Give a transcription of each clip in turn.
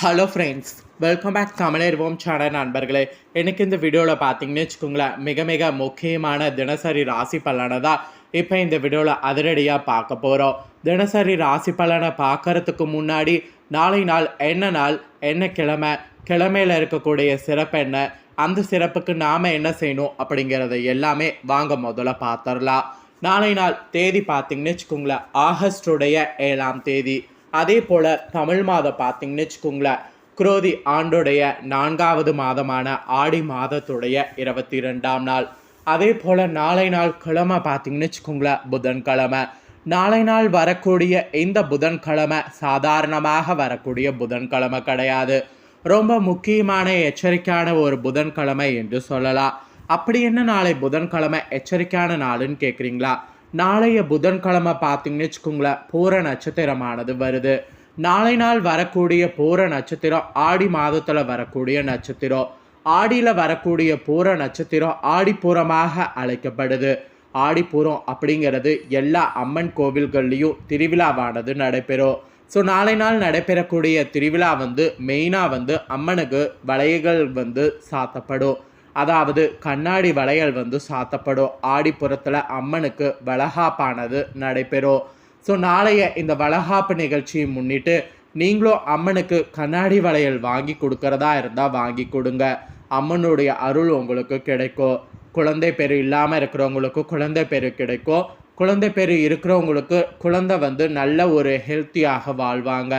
Hello friends welcome back தமிழர்வோம் channel நண்பர்களே. எனக்கு இந்த வீடியோவில் பார்த்தீங்கன்னு வச்சுக்கோங்களேன் மிக மிக முக்கியமான தினசரி ராசி பலனை தான் இப்போ இந்த வீடியோவில் அதிரடியாக பார்க்க போகிறோம் தினசரி ராசி பலனை பார்க்கறதுக்கு முன்னாடி நாளை நாள் என்ன நாள் என்ன கிழமை கிழமையில் இருக்கக்கூடிய சிறப்பு என்ன அந்த சிறப்புக்கு நாம் என்ன செய்யணும் அப்படிங்கிறத எல்லாமே வாங்க முதல்ல பார்த்துடலாம். நாளை நாள் தேதி பார்த்தீங்கன்னு வச்சுக்கோங்களேன் ஆகஸ்டுடைய ஏழாம் தேதி. அதே போல் தமிழ் மாதம் பார்த்தீங்கன்னு வச்சுக்கோங்களேன். குரோதி ஆண்டுடைய நான்காவது மாதமான ஆடி மாதத்துடைய இருபத்தி ரெண்டாம் நாள். அதே போல் நாளை நாள் கிழமை பார்த்தீங்கன்னு வச்சுக்கோங்களேன் புதன்கிழமை. நாளை நாள் வரக்கூடிய இந்த புதன்கிழமை சாதாரணமாக வரக்கூடிய புதன்கிழமை கிடையாது. ரொம்ப முக்கியமான எச்சரிக்கையான ஒரு புதன்கிழமை என்று சொல்லலாம். அப்படி என்ன நாளை புதன்கிழமை? எச்சரிக்கையான நாளுன்னு கேட்குறீங்களா நாளைய புதன்கிழமை பார்த்தீங்கன்னு வச்சுக்கோங்களேன் பூர நட்சத்திரமானது வருது. நாளை நாள் வரக்கூடிய பூர நட்சத்திரம் ஆடி மாதத்தில் வரக்கூடிய நட்சத்திரம். ஆடியில் வரக்கூடிய பூர நட்சத்திரம் ஆடிப்பூரமாக அழைக்கப்படுது. ஆடிப்பூரம் அப்படிங்கிறது எல்லா அம்மன் கோவில்கள்லேயும் திருவிழாவானது நடைபெறும். ஸோ நாளை நாள் நடைபெறக்கூடிய திருவிழா வந்து மெயினாக வந்து அம்மனுக்கு வளையல்கள் வந்து சாத்தப்படும். அதாவது கண்ணாடி வளையல் வந்து சாத்தப்படும். ஆடிப்புறத்தில் அம்மனுக்கு வளகாப்பானது நடைபெறும். ஸோ நாளைய இந்த வளகாப்பு நிகழ்ச்சியை முன்னிட்டு நீங்களும் அம்மனுக்கு கண்ணாடி வளையல் வாங்கி கொடுக்கறதா இருந்தால் வாங்கி கொடுங்க. அம்மனுடைய அருள் உங்களுக்கு கிடைக்கும். குழந்தை பேர் இல்லாமல் இருக்கிறவங்களுக்கு குழந்தை பேர் கிடைக்கும். குழந்தை பேர் இருக்கிறவங்களுக்கு குழந்தை வந்து நல்ல ஒரு ஹெல்த்தியாக வாழ்வாங்க.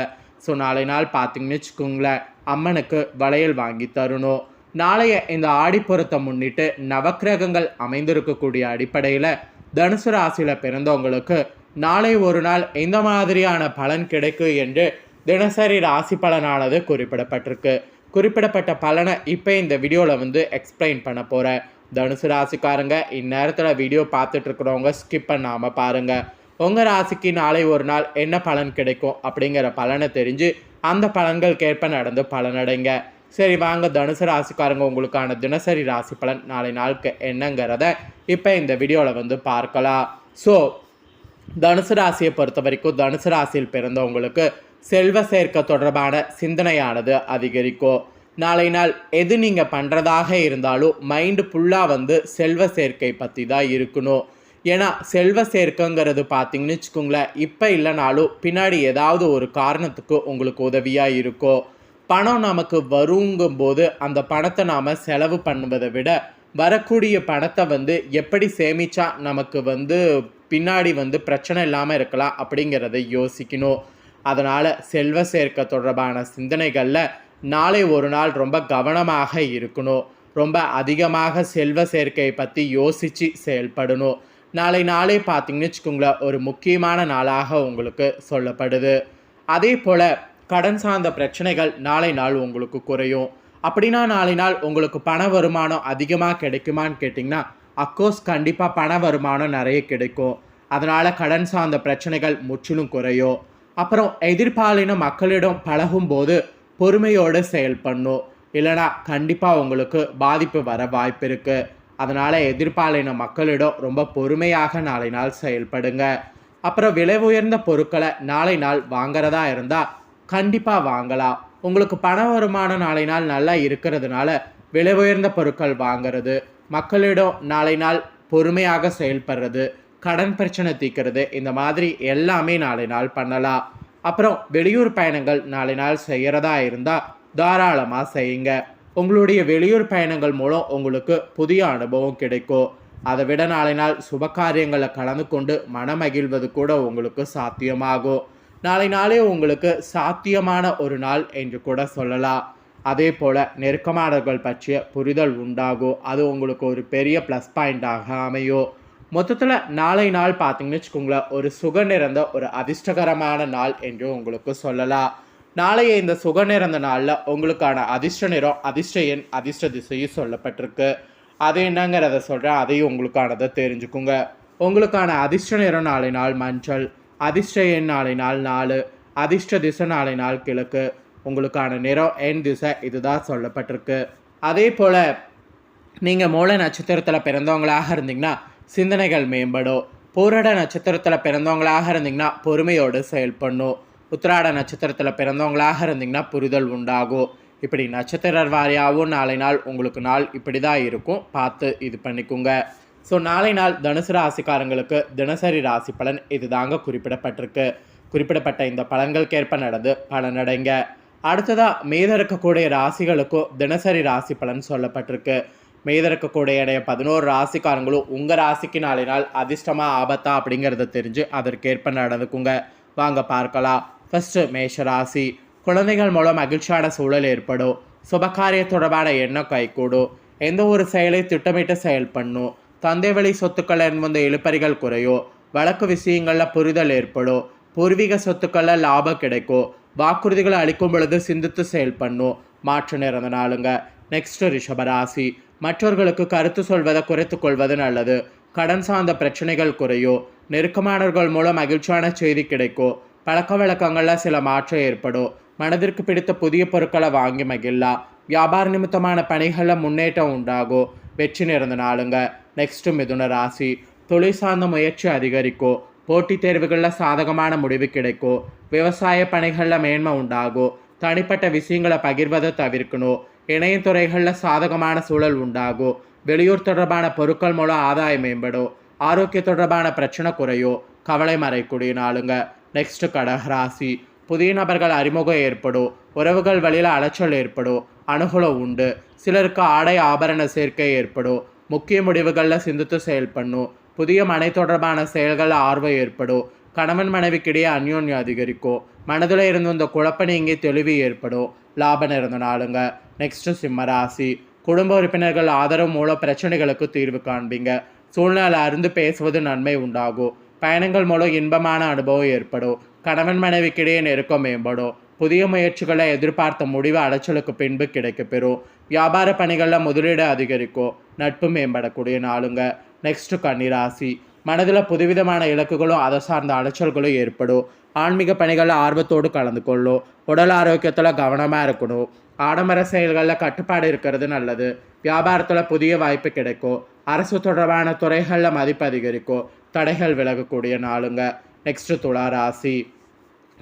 ஸோ நாளை நாள் பார்த்தீங்கன்னு வச்சுக்கோங்களேன் அம்மனுக்கு வளையல் வாங்கி தரணும். நாளைய இந்த ஆடிப்புறத்தை முன்னிட்டு நவக்கிரகங்கள் அமைந்திருக்கக்கூடிய அடிப்படையில் தனுசு ராசியில் பிறந்தவங்களுக்கு நாளை ஒரு நாள் இந்த மாதிரியான பலன் கிடைக்கும் என்று தினசரி ராசி பலனானது குறிப்பிடப்பட்டிருக்கு. குறிப்பிடப்பட்ட பலனை இப்போ இந்த வீடியோவில் வந்து எக்ஸ்பிளைன் பண்ண போகிறேன் தனுசு ராசிக்காரங்க இந்நேரத்தில் வீடியோ பார்த்துட்ருக்குறவங்க ஸ்கிப் பண்ணாமல் பாருங்கள் உங்கள் ராசிக்கு நாளை ஒரு நாள் என்ன பலன் கிடைக்கும் அப்படிங்கிற பலனை தெரிஞ்சு அந்த பலன்களுக்கேற்ப நடந்து பலனடைங்க. சரி வாங்க. தனுசு ராசிக்காரங்க உங்களுக்கான தினசரி ராசி பலன் நாளை நாளுக்கு என்னங்கிறத இப்போ இந்த வீடியோவில் வந்து பார்க்கலாம். ஸோ தனுசு ராசியை பொறுத்த வரைக்கும் தனுசு ராசியில் பிறந்தவங்களுக்கு செல்வ சேர்க்க தொடர்பான சிந்தனையானது அதிகரிக்கும். நாளை நாள் எது நீங்கள் பண்ணுறதாக இருந்தாலும் மைண்டு ஃபுல்லாக வந்து செல்வ சேர்க்கை பற்றி தான் இருக்கணும். ஏன்னா செல்வ சேர்க்கைங்கிறது பார்த்தீங்கன்னு வச்சுக்கோங்களேன் இப்போ இல்லைனாலும் பின்னாடி ஏதாவது ஒரு காரணத்துக்கு உங்களுக்கு உதவியாக இருக்கும். பணம் நமக்கு வருங்கும்போது அந்த பணத்தை நாம் செலவு பண்ணுவதை விட வரக்கூடிய பணத்தை வந்து எப்படி சேமிச்சா நமக்கு வந்து பின்னாடி வந்து பிரச்சனை இல்லாமல் இருக்கலாம் அப்படிங்கிறத யோசிக்கணும். அதனால் செல்வ சேர்க்க தொடர்பான சிந்தனைகளில் நாளை ஒரு நாள் ரொம்ப கவனமாக இருக்கணும். ரொம்ப அதிகமாக செல்வ சேர்க்கையை பற்றி யோசித்து செயல்படணும். நாளை நாளே பார்த்தீங்கன்னு வச்சுக்கோங்களேன் ஒரு முக்கியமான நாளாக உங்களுக்கு சொல்லப்படுது. அதே போல் கடன் சார்ந்த பிரச்சனைகள் நாளை நாள் உங்களுக்கு குறையும். அப்படின்னா நாளை நாள் உங்களுக்கு பண வருமானம் அதிகமாக கிடைக்குமான்னு கேட்டிங்கன்னா அக்கோர்ஸ் கண்டிப்பாக பண வருமானம் நிறைய கிடைக்கும். அதனால் கடன் சார்ந்த பிரச்சனைகள் முற்றிலும் குறையும். அப்புறம் எதிர்பாலின மக்களிடம் பழகும்போது பொறுமையோடு செயல்படணும் இல்லைனா கண்டிப்பாக உங்களுக்கு பாதிப்பு வர வாய்ப்பு இருக்குது அதனால் எதிர்பாலின மக்களிடம் ரொம்ப பொறுமையாக நாளை நாள் செயல்படுங்க. அப்புறம் விலை உயர்ந்த பொருட்களை நாளை நாள் வாங்குறதா இருந்தால் கண்டிப்பாக வாங்கலாம். உங்களுக்கு பண வருமானம் நாளை நாள் நல்லா இருக்கிறதுனால விலை உயர்ந்த பொருட்கள் வாங்குறது மக்களிடம் நாளை நாள் பொறுமையாக செயல்படுறது கடன் பிரச்சனை தீர்க்கிறது இந்த மாதிரி எல்லாமே நாளை நாள் பண்ணலாம். அப்புறம் வெளியூர் பயணங்கள் நாளை நாள் செய்கிறதா இருந்தால் தாராளமாக செய்யுங்க. உங்களுடைய வெளியூர் பயணங்கள் மூலம் உங்களுக்கு புதிய அனுபவம் கிடைக்கும். அதை விட நாளை நாள் சுபகாரியங்களை கலந்து கொண்டு மனமகிழ்வது கூட உங்களுக்கு சாத்தியமாகும். நாளை நாளே உங்களுக்கு சாத்தியமான ஒரு நாள் என்று கூட சொல்லலாம். அதே போல் நெருக்கமானவர்கள் பற்றிய புரிதல் உண்டாகும். அது உங்களுக்கு ஒரு பெரிய ப்ளஸ் பாயிண்டாக அமையும். மொத்தத்தில் நாளை நாள் பார்த்தீங்கன்னு வச்சுக்கோங்களேன் ஒரு சுக நிறந்த ஒரு அதிர்ஷ்டகரமான நாள் என்று உங்களுக்கு சொல்லலாம். நாளைய இந்த சுக நிறந்த நாளில் உங்களுக்கான அதிர்ஷ்ட நிறம் அதிர்ஷ்ட எண் அதிர்ஷ்ட திசையும் சொல்லப்பட்டிருக்கு. அது என்னங்கிறத சொல்கிறேன் அதையும் உங்களுக்கானதை தெரிஞ்சுக்குங்க. உங்களுக்கான அதிர்ஷ்ட நிறம் நாளை நாள் மஞ்சள். அதிர்ஷ்ட எண் நாளை நாள் நாலு அதிர்ஷ்ட திசை நாளை நாள் கிழக்கு. உங்களுக்கான நிறம் எண் திசை இதுதான் சொல்லப்பட்டிருக்கு. அதே போல் நீங்கள் மூல நட்சத்திரத்தில் பிறந்தவங்களாக இருந்தீங்கன்னா சிந்தனைகள் மேம்படும். பூரட நட்சத்திரத்தில் பிறந்தவங்களாக இருந்தீங்கன்னா பொறுமையோடு செயல்படணும். உத்திராட நட்சத்திரத்தில் பிறந்தவங்களாக இருந்தீங்கன்னா புரிதல் உண்டாகும். இப்படி நட்சத்திர வாரியாகவும் நாளை நாள் உங்களுக்கு நாள் இப்படி தான் இருக்கும். பார்த்து இது பண்ணிக்கோங்க. ஸோ நாளை நாள் தனுசு ராசிக்காரங்களுக்கு தினசரி ராசி பலன் இதுதாங்க குறிப்பிடப்பட்டிருக்கு. குறிப்பிடப்பட்ட இந்த பலன்களுக்கேற்ப நடந்து பலனடைங்க அடுத்ததாக மீத இருக்கக்கூடிய ராசிகளுக்கும் தினசரி ராசி பலன் சொல்லப்பட்டிருக்கு. மீத இருக்கக்கூடிய இடைய பதினோரு ராசிக்காரங்களும் உங்கள் ராசிக்கு நாளை நாள் அதிர்ஷ்டமாக ஆபத்தா அப்படிங்கிறத தெரிஞ்சு அதற்கேற்ப நடந்துக்குங்க. வாங்க பார்க்கலாம். ஃபஸ்ட்டு மேஷ ராசி. குழந்தைகள் மூலம் மகிழ்ச்சியான சூழல் ஏற்படும். சுபகாரிய தொடர்பான எண்ணம் கைகூடும். எந்த ஒரு செயலை திட்டமிட்டு செயல் பண்ணும் வழி சொத்துக்கள் வந்த இழுப்பறிகள் குறையும் வழக்கு விஷயங்களில் புரிதல் ஏற்படும் பூர்வீக சொத்துக்களில் லாபம் கிடைக்கும் வாக்குறுதிகளை அளிக்கும் பொழுது சிந்தித்து செயல்படணும் மாற்றம் நிறந்த நாளுங்க. நெக்ஸ்ட் ரிஷபராசி மற்றவர்களுக்கு கருத்து சொல்வதை குறைத்து கொள்வது நல்லது. கடன் சார்ந்த பிரச்சனைகள் குறையும் நெருக்கமானவர்கள் மூலம் மகிழ்ச்சியான செய்தி கிடைக்கும் பழக்க வழக்கங்களில் சில மாற்றம் ஏற்படும் மனதிற்கு பிடித்த புதிய பொருட்களை வாங்கி மகிழலாம் வியாபார நிமித்தமான பணிகளில் முன்னேற்றம் உண்டாகும் வெற்றி நிறந்த நாளுங்க. நெக்ஸ்ட் மிதுன ராசி தொழில் சார்ந்த முயற்சி அதிகரிக்கும் போட்டித் தேர்வுகளில் சாதகமான முடிவு கிடைக்கும் விவசாய பணிகளில் மேன்மை உண்டாகும் தனிப்பட்ட விஷயங்களை பகிர்வதை தவிர்க்கணும் இணையத்துறைகளில் சாதகமான சூழல் உண்டாகும் வெளியூர் தொடர்பான பொருட்கள் மூலம் ஆதாயம் மேம்படும் ஆரோக்கிய தொடர்பான பிரச்சனை குறையும் கவலை மறைக்கூடிய நாளுங்க நெக்ஸ்ட் கடகராசி புதிய நபர்கள் அறிமுகம் ஏற்படும் உறவுகள் வழியில் அலைச்சல் ஏற்படும் அனுகூலம் உண்டு சிலருக்கு ஆடை ஆபரண சேர்க்கை ஏற்படும் முக்கிய முடிவுகளில் சிந்தித்து செயல்படணும் புதிய மனை தொடர்பான செயல்களில் ஆர்வம் ஏற்படும். கணவன் மனைவிக்கிடையே அந்யோன்யம் அதிகரிக்கும். மனதில் இருந்து இந்த குழப்ப நீங்கி தெளிவு ஏற்படும். லாபம் இருந்த நாளுங்க. நெக்ஸ்ட் சிம்மராசி குடும்ப உறுப்பினர்கள் ஆதரவு மூலம் பிரச்சனைகளுக்கு தீர்வு காண்பீங்க. சூழ்நிலை அறிந்து பேசுவது நன்மை உண்டாகும். பயணங்கள் மூலம் இன்பமான அனுபவம் ஏற்படும். கணவன் மனைவிக்கிடையே நெருக்கம் மேம்படும். புதிய முயற்சிகளை எதிர்பார்த்த முடிவு அலைச்சலுக்கு பின்பு கிடைக்கப்பெறும். வியாபார பணிகளில் முதலீடு அதிகரிக்கும். நட்பு மேம்படக்கூடிய நாளுங்க. நெக்ஸ்ட் கன்னிராசி மனதில் புதுவிதமான இலக்குகளும் அதை சார்ந்த அலைச்சல்களும் ஏற்படும். ஆன்மீக பணிகளில் ஆர்வத்தோடு கலந்து கொள்ளும். உடல் ஆரோக்கியத்தில் கவனமாக இருக்கணும். ஆடம்பர செயல்களில் கட்டுப்பாடு இருக்கிறது நல்லது. வியாபாரத்தில் புதிய வாய்ப்பு கிடைக்கும். அரசு தொடர்பான துறைகளில் மதிப்பு அதிகரிக்கும். தடைகள் விலகக்கூடிய நாளுங்க. நெக்ஸ்ட் துளா ராசி.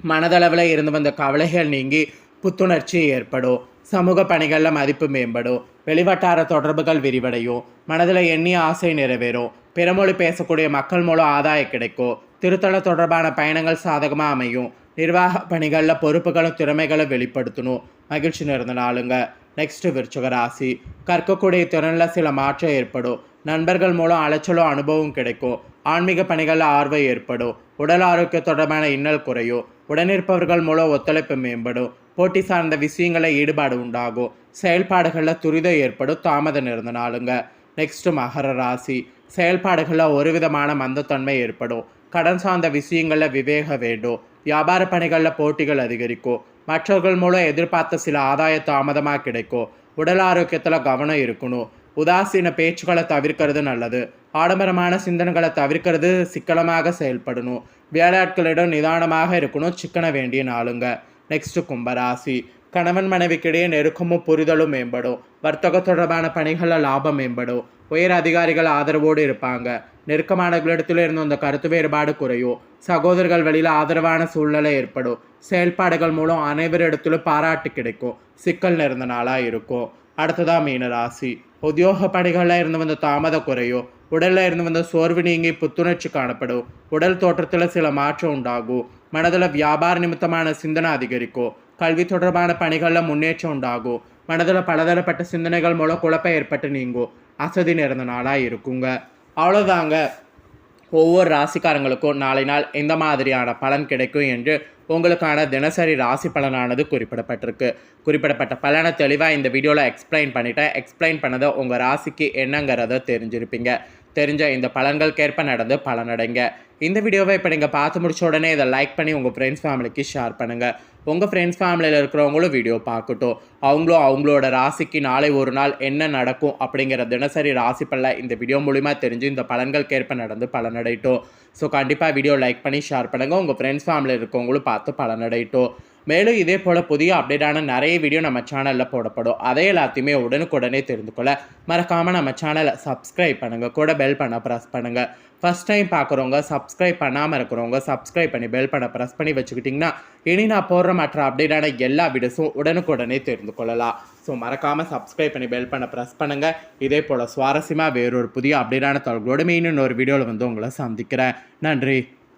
மனதளவில் இருந்து வந்த கவலைகள் நீங்கி புத்துணர்ச்சி ஏற்படும். சமூக பணிகளில் மதிப்பு மேம்படும். வெளிவட்டார தொடர்புகள் விரிவடையும். மனதில் எண்ணிய ஆசை நிறைவேறும். பிறமொழி பேசக்கூடிய மக்கள் மூலம் ஆதாயம் கிடைக்கும். திருத்தல தொடர்பான பயணங்கள் சாதகமாக அமையும். நிர்வாக பணிகளில் பொறுப்புகளும் திறமைகளும் வெளிப்படுத்தணும். மகிழ்ச்சி நிறந்த நாளுங்க. நெக்ஸ்ட் விருச்சக ராசி. கற்கக்கூடிய திறனில் சில மாற்றம் ஏற்படும். நண்பர்கள் மூலம் அலைச்சலும் அனுபவம் கிடைக்கும். ஆன்மீக பணிகளில் ஆர்வம் ஏற்படும். உடல் ஆரோக்கிய தொடர்பான இன்னல் குறையும். உடனிருப்பவர்கள் மூலம் ஒத்துழைப்பு மேம்படும். போட்டி சார்ந்த விஷயங்களை ஈடுபாடு உண்டாகும். செயல்பாடுகளில் துரிதம் ஏற்படும். தாமதம் இருந்தனாலுங்க நெக்ஸ்ட் மகர ராசி. செயல்பாடுகளில் ஒரு விதமான மந்தத்தன்மை ஏற்படும். கடன் சார்ந்த விஷயங்களில் விவேக வேண்டும். வியாபார பணிகளில் போட்டிகள் அதிகரிக்கும். மற்றவர்கள் மூலம் எதிர்பார்த்த சில ஆதாய தாமதமாக கிடைக்கும். உடல் ஆரோக்கியத்தில் கவனம் இருக்கணும். உதாசீன பேச்சுக்களை தவிர்க்கிறது நல்லது. ஆடம்பரமான சிந்தனைகளை தவிர்க்கிறது சிக்கனமாக செயல்படணும். வேலையாட்களிடம் நிதானமாக இருக்கணும் சிக்கன வேண்டிய நாளுங்க. நெக்ஸ்ட் கும்பராசி. கணவன் மனைவிக்கிடையே நெருக்கமும் புரிதலும் மேம்படும். வர்த்தக தொடர்பான பணிகளில் லாபம் மேம்படும். உயர் அதிகாரிகள் ஆதரவோடு இருப்பாங்க. நெருக்கமானவர்களிடத்தில் இருந்து அந்த கருத்து வேறுபாடு குறையும். சகோதரர்கள் வழியில் ஆதரவான சூழ்நிலை ஏற்படும். செயல்பாடுகள் மூலம் அனைவரிடத்திலும் பாராட்டு கிடைக்கும். சிக்கல் நிறைந்த நாளாக இருக்கும். அடுத்ததாக மீனராசி. உத்தியோக பணிகளில் இருந்து வந்த தாமத குறையும். உடலில் இருந்து வந்த சோர்வு நீங்கி புத்துணர்ச்சி காணப்படும். உடல் தோற்றத்தில் சில மாற்றம் உண்டாகும். மனதில் வியாபார நிமித்தமான சிந்தனை அதிகரிக்கும். கல்வி தொடர்பான பணிகளில் முன்னேற்றம் உண்டாகும். மனதில் பலதரப்பட்ட சிந்தனைகள் மூலம் குழப்பம் ஏற்பட்டு நீங்கும். அசதி நிறந்த நாளாக இருக்குங்க. அவ்வளோதாங்க ஒவ்வொரு ராசிக்காரங்களுக்கும் நாளை நாள் எந்த மாதிரியான பலன் கிடைக்கும் என்று உங்களுக்கான தினசரி ராசி பலனானது குறிப்பிடப்பட்டிருக்கு. குறிப்பிடப்பட்ட பலனை தெளிவாக இந்த வீடியோவில் எக்ஸ்பிளைன் பண்ணிட்டேன். எக்ஸ்பிளைன் பண்ணதை உங்கள் ராசிக்கு என்னங்கிறத தெரிஞ்சிருப்பீங்க. தெரிஞ்ச இந்த பலன்களுக்கேற்ப நடந்து பலனடைங்க. இந்த வீடியோவை இப்போ நீங்கள் பார்த்து முடிச்ச உடனே இதை லைக் பண்ணி உங்கள் ஃப்ரெண்ட்ஸ் ஃபேமிலிக்கு ஷேர் பண்ணுங்கள் உங்கள் ஃப்ரெண்ட்ஸ் ஃபேமிலியில் இருக்கிறவங்களும் வீடியோ பார்க்கட்டும். அவங்களும் அவங்களோட ராசிக்கு நாளை ஒரு நாள் என்ன நடக்கும் அப்படிங்கிற தினசரி ராசி பல்ல இந்த வீடியோ மூலிமா தெரிஞ்சு இந்த பலன்களுக்கேற்ப நடந்து பலனடையட்டும். ஸோ கண்டிப்பாக வீடியோ லைக் பண்ணி ஷேர் பண்ணுங்கள் உங்கள் ஃப்ரெண்ட்ஸ் ஃபேமிலியில் இருக்கவங்களும் பார்த்து பலனடையட்டும். மேலும் இதே போல் புதிய அப்டேட்டான நிறைய வீடியோ நம்ம சேனலில் போடப்படும். அதை எல்லாத்தையுமே உடனுக்குடனே தெரிந்து கொள்ள மறக்காமல் நம்ம சேனலை சப்ஸ்கிரைப் பண்ணுங்கள் கூட பெல் பண்ண ப்ரெஸ் பண்ணுங்கள் ஃபஸ்ட் டைம் பார்க்குறவங்க சப்ஸ்கிரைப் பண்ணாமல் இருக்கிறவங்க சப்ஸ்கிரைப் பண்ணி பெல் பண்ண ப்ரெஸ் பண்ணி வச்சுக்கிட்டிங்கன்னா இனி நான் போடுற மற்ற அப்டேட்டான எல்லா வீடியோஸும் உடனுக்குடனே தெரிந்து கொள்ளலாம். ஸோ மறக்காமல் சப்ஸ்கிரைப் பண்ணி பெல் பண்ண ப்ரெஸ் பண்ணுங்கள் இதே போல் சுவாரஸ்யமாக வேறொரு புதிய அப்டேட்டான தகவலோடு மீன் ஒரு வீடியோவில் வந்து உங்களை சந்திக்கிறேன். நன்றி.